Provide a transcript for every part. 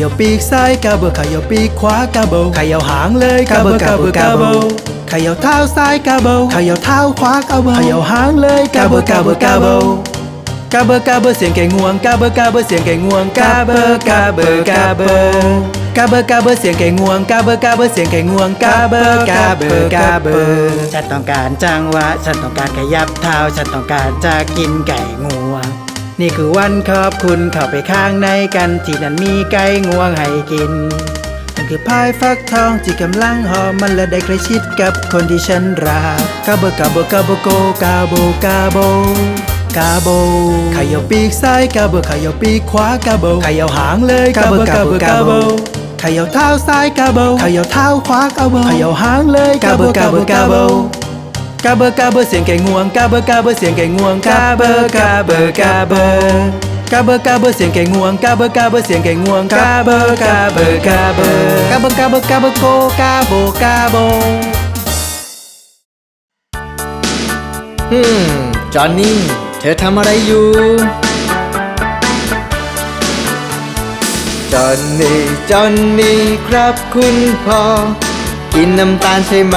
ยาปีกซ้ายกาเบอร์เขย่าปีกขวากาเบลเขย่าหางเลยกาเบอร์กาเบอร์กาเบลเขย่าเท้าซ้ายกาเบลเขย่าเท้าขวากาเบลเขย่าหางเลยกาเบอร์กาเบอร์กาเบลกาเบอร์กาเบอร์เสียงไก่งวงกาเบอร์กาเบอร์เสียงไก่งวงกาเบอร์กาเบอร์กาเบอร์กาเบอร์กาเบอร์เสียงไก่งวงกาเบอร์กาเบอร์เสียงไก่งวงกาเบอร์กาเบอร์กาเบอร์ฉันต้องการจังหวะฉันต้องการขยับเท้าฉันต้องการจะกินไก่งวง นี่คือวันขอบคุณเข้าไปข้างในกันที่นั่นมีไก่งวงให้กินมันคือพายฟักทองที่กำลังหอมมันและได้ใกล้ชิดกับคนที่ฉันรักกาโบกาโบกาโบโกกาโบกาโบกาโบขย่าปีกซ้ายกาโบขย่าปีกขวากาโบขย่าหางเลยกาโบกาโบกาโบขย่าเท้าซ้ายกาโบขย่าเท้าขวากาโบขย่าหางเลยกาโบกาโบกาโบ กาเบอร์กาเบอร์เสียงไก่งวงกาเบอร์กาเบอร์เสียงไก่งวงกาเบอร์กาเบอร์กาเบอร์กาเบอร์กาเบอร์เสียงไก่งวงกาเบอร์กาเบอร์เสียงไก่งวงกาเบอร์กาเบอร์กาเบอร์กาเบอร์กาเบอร์กาเบอร์โกกาโบกาโบฮึมจอห์นนี่เธอทำอะไรอยู่จอห์นนี่จอห์นนี่ครับคุณพ่อกินน้ำตาลใช่ไหม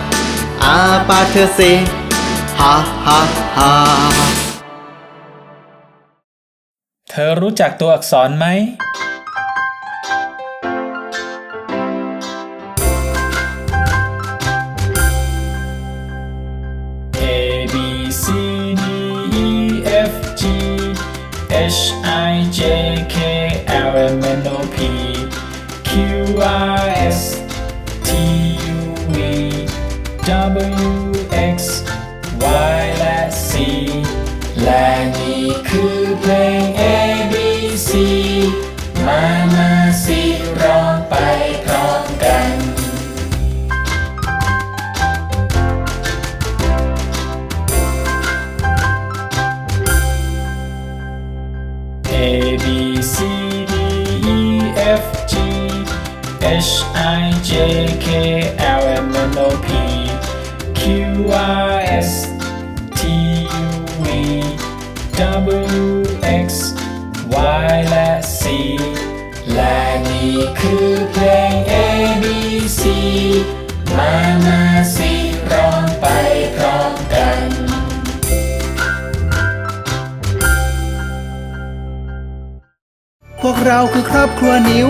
อาปาเธอสิฮ่าฮ่าฮ่าเธอรู้จักตัวอักษรไหม A B C D E F G H I J K L M N O P Q R และนี่คือเพลง A B C มามาสิร้องไปพร้อมกัน A B C D E F G H I J K L M N O P Q R S T W X Y และ C และนี่คือเพลง A B C มามาสิร้องไปพร้อมกัน พวกเราคือครอบครัวนิ้ว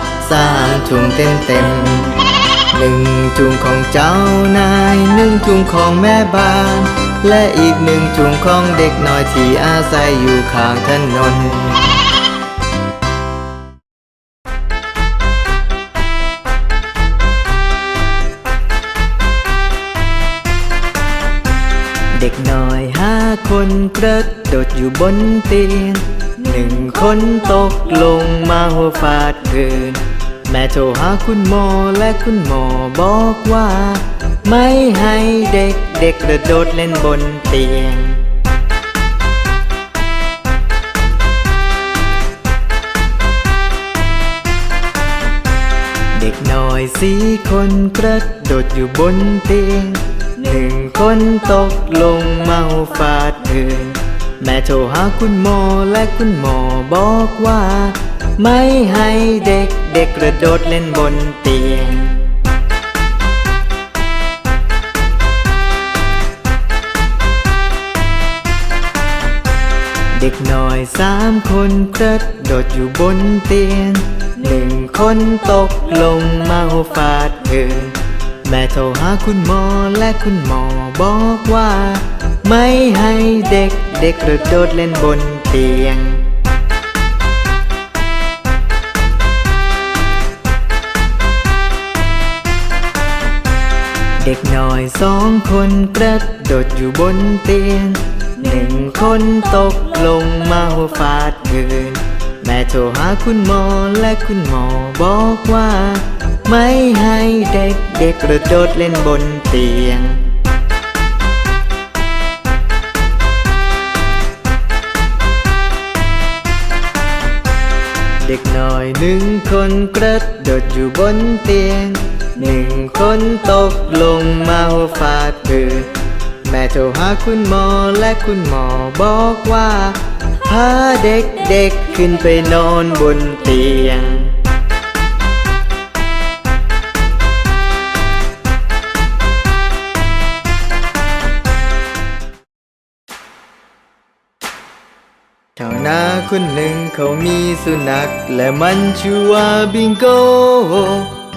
สามถุงเต็มเต็มหนึ่งถุงของเจ้านายหนึ่งถุงของแม่บ้าน และอีกหนึ่งถุงของเด็กน้อยที่อาศัยอยู่ข้างถนนเด็กน้อยห้าคนกระโดดอยู่บนเตียงหนึ่งคนตกลงมาหัวฟาดพื้น แม่โทรหาคุณหมอและคุณหมอบอกว่า ไม่ให้เด็กเด็กกระโดดเล่นบนเตียง เด็กน้อยสีคนกระโดดอยู่บนเตียงหนึ่งคนตกลงเมาฟาดพื้นแม่โทรหาคุณหมอและคุณหมอบอกว่า ไม่ให้เด็ก เด็กกระโดดเล่นบนเตียง เด็กน้อยสามคนกระโดดอยู่บนเตียงหนึ่งคนตกลงมาหัวฟาดพื้นแม่โทรหาคุณหมอและคุณหมอบอกว่า ไม่ให้เด็กเด็กกระโดดเล่นบนเตียง ด็กน้อยสองคนกระโดดอยู่บนเตียงหนึ่งคนตกลงมาหัวฟาดพื้นแม่โทรหาคุณหมอและคุณหมอบอกว่า ไม่ให้เด็กเด็กกระโดดเล่นบนเตียงเด็กน้อยหนึ่งคนกระโดดอยู่บนเตียง หนึ่งคนตกลงมาหัวฟาดพื้นแม่โทรหาคุณหมอและคุณหมอบอกว่า พาเด็กเด็กๆขึ้นไปนอนบนเตียงแถวนาคนหนึ่งเขามีสุนัขและมันชื่อว่าบิงโก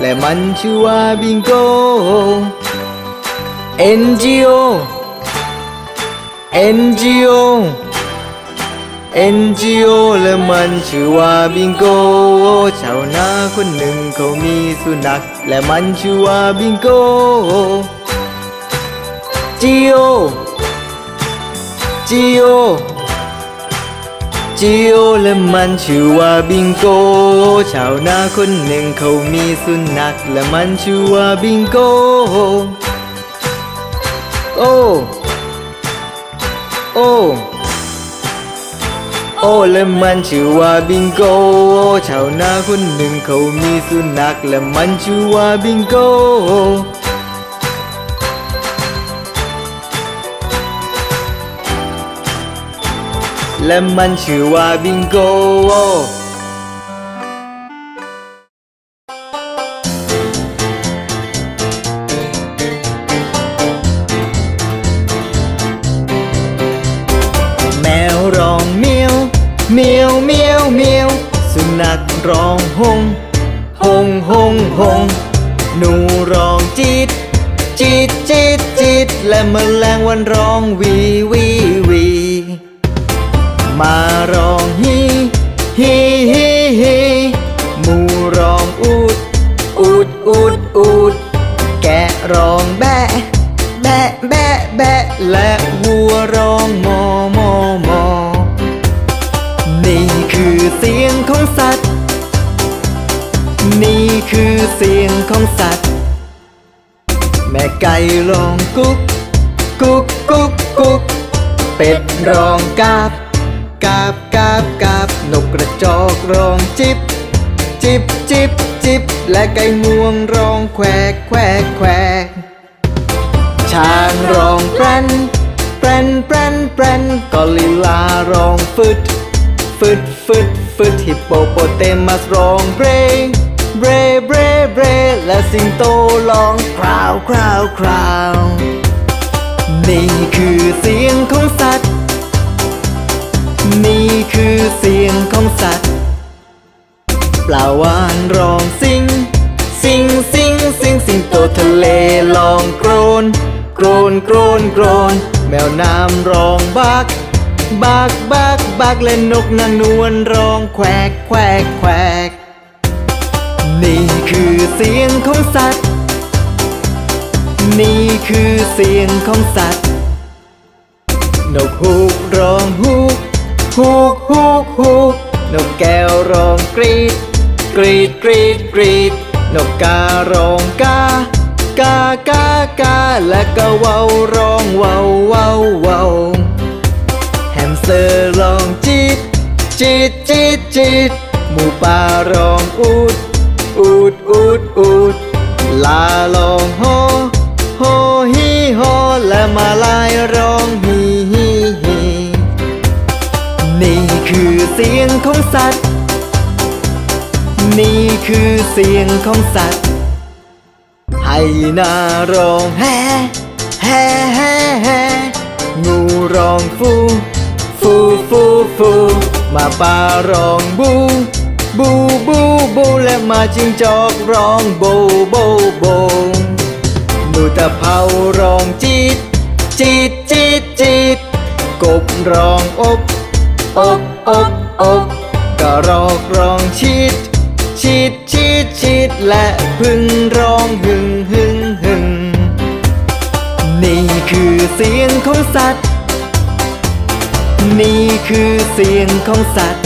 และมันชื่อว่าบิงโก N G O N G O N G O และมันชื่อว่าบิงโกชาวนาคนหนึ่งเขามีสุนัข และมันชื่อว่าบิงโก G O จิโอจิโอและมันชื่อว่าบิงโก ชาวนาคนหนึ่งเขามีสุนัขและมันชื่อว่าบิงโก โอ้โอ้โอ้และมันชื่อว่าบิงโก ชาวนาคนหนึ่งเขามีสุนัขและมันชื่อว่าบิงโก และมันชื่อว่าบิงโกแมวร้องเมียวเมียวเมียวเมียวสุนัขร้องหงหงหงหงหนูร้องจิตจิตจิตจิตและแมลงวันร้องวีวีวี ม ระจอกร้องจิบ จิบจิบจิบ และไก่งวงร้องแควกแควกแควกช้างร้องแปรนแปรนแปรนแปรนกอริลลาร้องฟึดฟึดฟึดฟึดฮิปโปโปเตมัสร้องเบรเบรเบรเบรและสิงโตร้องคราวคราวคราวนี่คือเสียงของสัตว์ นี่คือเสียง ลาวานร้องสิง สิงสิงสิงสิงโตทะเลร้องโกรนโกรนโกรนโกรนแมวน้ำร้องบักบักบักบักและนกนางนวลร้องแควกแควกแควกนี่คือเสียงของสัตว์ นี่คือเสียงของสัตว์ นกฮูกร้องฮูกฮูกฮูกฮูกนกแก้วร้องกรีด กรีดกรีดกรีดนกการ้องกากากากาและก็เว้าร้องเว้าเว้าเว้าแฮมสเตอร์ร้องจีดจีดจีดจีดหมูป่าร้องอูดอูดอูดอูดลาร้องโฮโฮฮีโฮและมาลายร้องฮีฮีฮีนี่คือเสียงของสัตว์ นี่คือเสียงของสัตว์ ให้นาร้องแฮแฮ่แฮ่แฮ่งูร้องฟู ฟูฟูฟูมาป่าร้องบู บูบูบูและมาจิงจอกร้องโบโบโบหนูตะเภาร้องจีดจีดจีดจีดกบร้องอบอบอบอบกระรอกร้องชีด ชีดชีดชีดและพึ่งร้องหึงหึงหึงนี่คือเสียงของสัตว์ นี่คือเสียงของสัตว์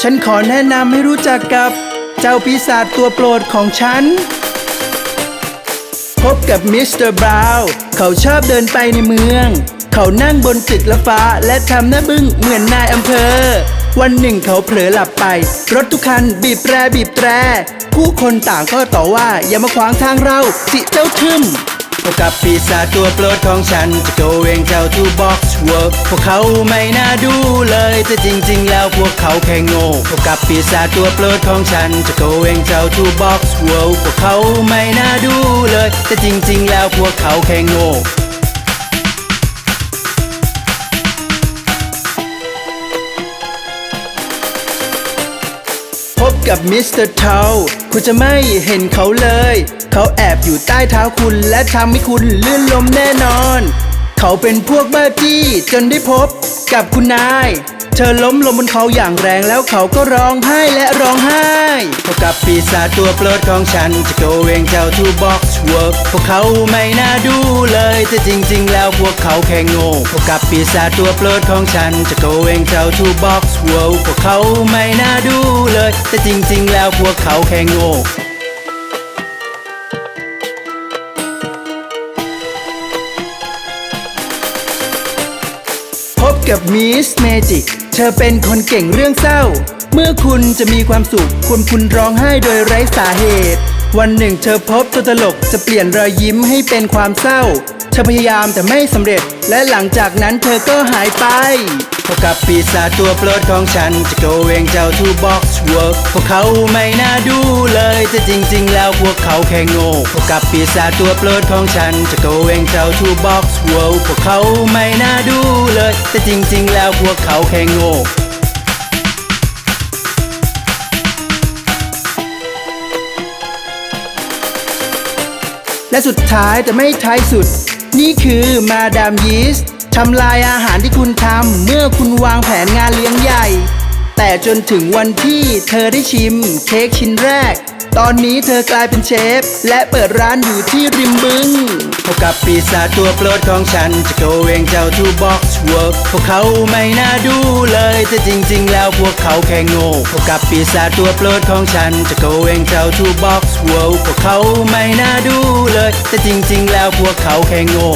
ฉันขอแนะนำให้รู้จักกับเจ้าปีศาจตัวโปรดของฉัน พบกับมิสเตอร์บราวน์เขาชอบเดินไปในเมือง เขานั่งบนตึกละฟ้า และทำหน้าบึ้งเหมือนนายอำเภอ วันหนึ่งเขาเผลอหลับไป รถทุกคันบีบแตรบีบแตร ผู้คนต่างก็ต่อว่าอย่ามาขวางทางเราสิเจ้าทึมพบกับปีศาจตัวโปรดของฉันจะโกเวงเจ้าทูบ็อกซ์เวิร์กพวกเขาไม่น่าดูเลย แต่จริง ๆ แล้วพวกเขาแค่งโง่พบกับปีศาจตัวโปรดของฉันจะโกเวงเจ้าทูบ็อกซ์เวิร์กพวกเขาไม่น่าดูเลย แต่จริง ๆ แล้วพวกเขาแค่งโง่ พบกับมิสเตอร์เทาคุณจะไม่เห็นเขาเลย เขาแอบอยู่ใต้เท้าคุณและทำให้คุณลื่นล้มแน่นอน เขาเป็นพวกบ้าจี้จนได้พบกับคุณนาย เธอล้มลงบนเขาอย่างแรงแล้วเขาก็ร้องไห้และร้องไห้พบกับปีศาจตัวโปรดของฉันจะโกเวงเจ้าทูบ็อกซ์เวิร์กพวกเขาไม่น่าดูเลยแต่จริง ๆ แล้วพวกเขาแค่โง่พบกับปีศาจตัวโปรดของฉันจะโกเวงเจ้าทูบ็อกซ์เวิร์กพวกเขาไม่น่าดูเลย แต่จริง ๆ แล้วพวกเขาแค่โง่พบกับมิสเมจิก เธอเป็นคนเก่งเรื่องเศร้า เมื่อคุณจะมีความสุขคุณคุณร้องไห้โดยไร้สาเหตุ วันหนึ่งเธอพบตัวตลกจะเปลี่ยนรอยยิ้มให้เป็นความเศร้า เธอพยายามแต่ไม่สำเร็จ และหลังจากนั้นเธอก็หายไป พบกับปีศาจตัวโปรดของฉันจะโกเวงเจ้าทูบ็อกซ์เวิร์กพวกเขาไม่น่าดูเลยแต่จริง ๆ แล้วพวกเขาแค่โง่พบกับปีศาจตัวโปรดของฉันจะโกเวงเจ้าทูบ็อกซ์เวิร์กพวกเขาไม่น่าดูเลย แต่จริง ๆ แล้วพวกเขาแค่โง่และสุดท้ายแต่ไม่ท้ายสุด นี่คือมาดามยีสต์ ทำลายอาหารที่คุณทำ เมื่อคุณวางแผนงานเลี้ยงใหญ่ แต่จนถึงวันที่เธอได้ชิมเค้กชิ้นแรก ตอนนี้เธอกลายเป็นเชฟ และเปิดร้านอยู่ที่ริมบึงพบกับปีศาจตัวโปรดของฉันจะโกเวงเจ้าทูบ็อกซ์เวิร์กพวกเขาไม่น่าดูเลยแต่จริง ๆ แล้วพวกเขาแค่งโง่พบกับปีศาจตัวโปรดของฉันจะโกเวงเจ้าทูบ็อกซ์เวิร์กพวกเขาไม่น่าดูเลยแต่จริง ๆ แล้วพวกเขาแค่งโง่